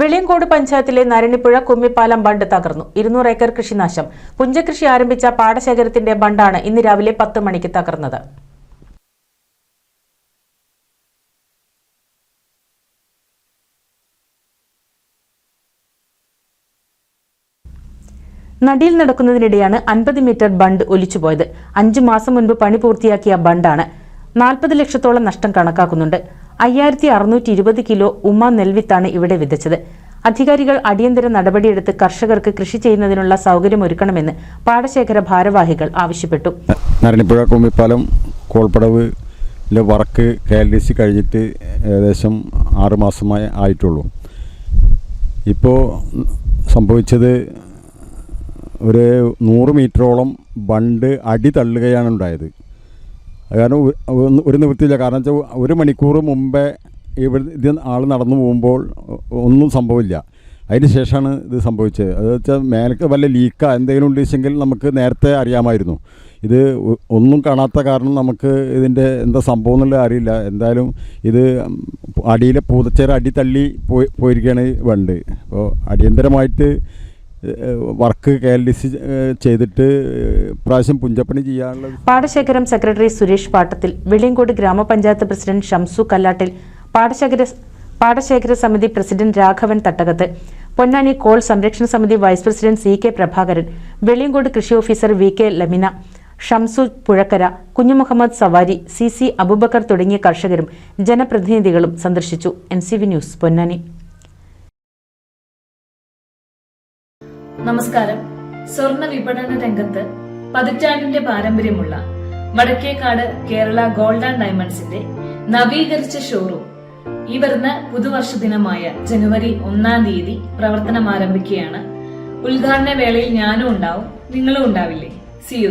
വെളിയങ്കോട് പഞ്ചായത്തിലെ നരണിപ്പുഴ കുമ്മിപ്പാലം ബണ്ട് തകർന്നു. ഇരുന്നൂറ് ഏക്കർ കൃഷിനാശം. പുഞ്ചകൃഷി ആരംഭിച്ച പാടശേഖരത്തിന്റെ ബണ്ടാണ് ഇന്ന് രാവിലെ പത്ത് മണിക്ക് തകർന്നത്. നടിയിൽ നടക്കുന്നതിനിടെയാണ് അൻപത് മീറ്റർ ബണ്ട് ഒലിച്ചുപോയത്. അഞ്ചു മാസം മുൻപ് പണി പൂർത്തിയാക്കിയ ബണ്ടാണ് നാൽപ്പത് ലക്ഷത്തോളം നഷ്ടം കണക്കാക്കുന്നുണ്ട്. അയ്യായിരത്തി അറുന്നൂറ്റി ഇരുപത് കിലോ ഉമ്മ നെൽവിത്താണ് ഇവിടെ വിതച്ചത്. അധികാരികൾ അടിയന്തര നടപടിയെടുത്ത് കർഷകർക്ക് കൃഷി ചെയ്യുന്നതിനുള്ള സൗകര്യമൊരുക്കണമെന്ന് പാടശേഖര ഭാരവാഹികൾ ആവശ്യപ്പെട്ടു. Naranipuzha Kummippalam കോൾപ്പടവിലെ work K L D C കഴിഞ്ഞിട്ട് ഏകദേശം ആറുമാസമായി ആയിട്ടുള്ളൂ. ഇപ്പോൾ സംഭവിച്ചത് ഒരു നൂറ് മീറ്ററോളം ബണ്ട് അടി തള്ളുകയാണ് ഉണ്ടായത്. കാരണം ഒരു നിവൃത്തിയില്ല. കാരണം വെച്ചാൽ ഒരു മണിക്കൂർ മുമ്പേ ഇവിടെ ഇത് ആൾ നടന്നു പോകുമ്പോൾ ഒന്നും സംഭവമില്ല അതിന് ശേഷമാണ് ഇത് സംഭവിച്ചത്. അത് വെച്ചാൽ മേലക്ക് വല്ല ലീക്ക എന്തെങ്കിലും ഉണ്ടെങ്കിൽ നമുക്ക് നേരത്തെ അറിയാമായിരുന്നു. ഇത് ഒന്നും കാണാത്ത കാരണം നമുക്ക് ഇതിന്റെ എന്താ സംഭവം എന്നുള്ളത് അറിയില്ല എന്തായാലും ഇത് അടിയിലെ പൂതച്ചേര അടി തള്ളി പോയി പോയിരിക്കുകയാണ് വേണ്ടത് അപ്പോൾ അടിയന്തരമായിട്ട് work K L D C ചെയ്തിട്ട് പ്രാവശ്യം പുഞ്ചപ്പണി ചെയ്യാനുള്ള പാടശേഖരം സെക്രട്ടറി സുരേഷ് പാട്ടത്തിൽ വെളിയങ്കോട് ഗ്രാമപഞ്ചായത്ത് പ്രസിഡന്റ് ഷംസു കല്ലാട്ടിൽ പാടശേഖര പാടശേഖര സമിതി പ്രസിഡന്റ് രാഘവൻ തട്ടകത്ത് പൊന്നാനി കോൾ സംരക്ഷണ സമിതി vice president C K Prabhakaran Veliyankode കൃഷി officer V K Lamina Shamsu Puzhakkara Kunjumuhammad സവാരി സി സി അബൂബക്കർ തുടങ്ങിയ കർഷകരും ജനപ്രതിനിധികളും സന്ദർശിച്ചു. N C V news Ponnani. നമസ്കാരം. സ്വർണ വിപണന രംഗത്ത് പതിറ്റാണ്ടിന്റെ പാരമ്പര്യമുള്ള വടക്കേക്കാട് കേരള ഗോൾഡ് ആൻഡ് ഡയമണ്ട്സിന്റെ നവീകരിച്ച ഷോറൂം ഈ വരുന്ന പുതുവർഷ ദിനമായ ജനുവരി ഒന്നാം തീയതി പ്രവർത്തനം ആരംഭിക്കുകയാണ്. ഉദ്ഘാടന വേളയിൽ ഞാനും ഉണ്ടാവും നിങ്ങളും ഉണ്ടാവില്ലേ? C U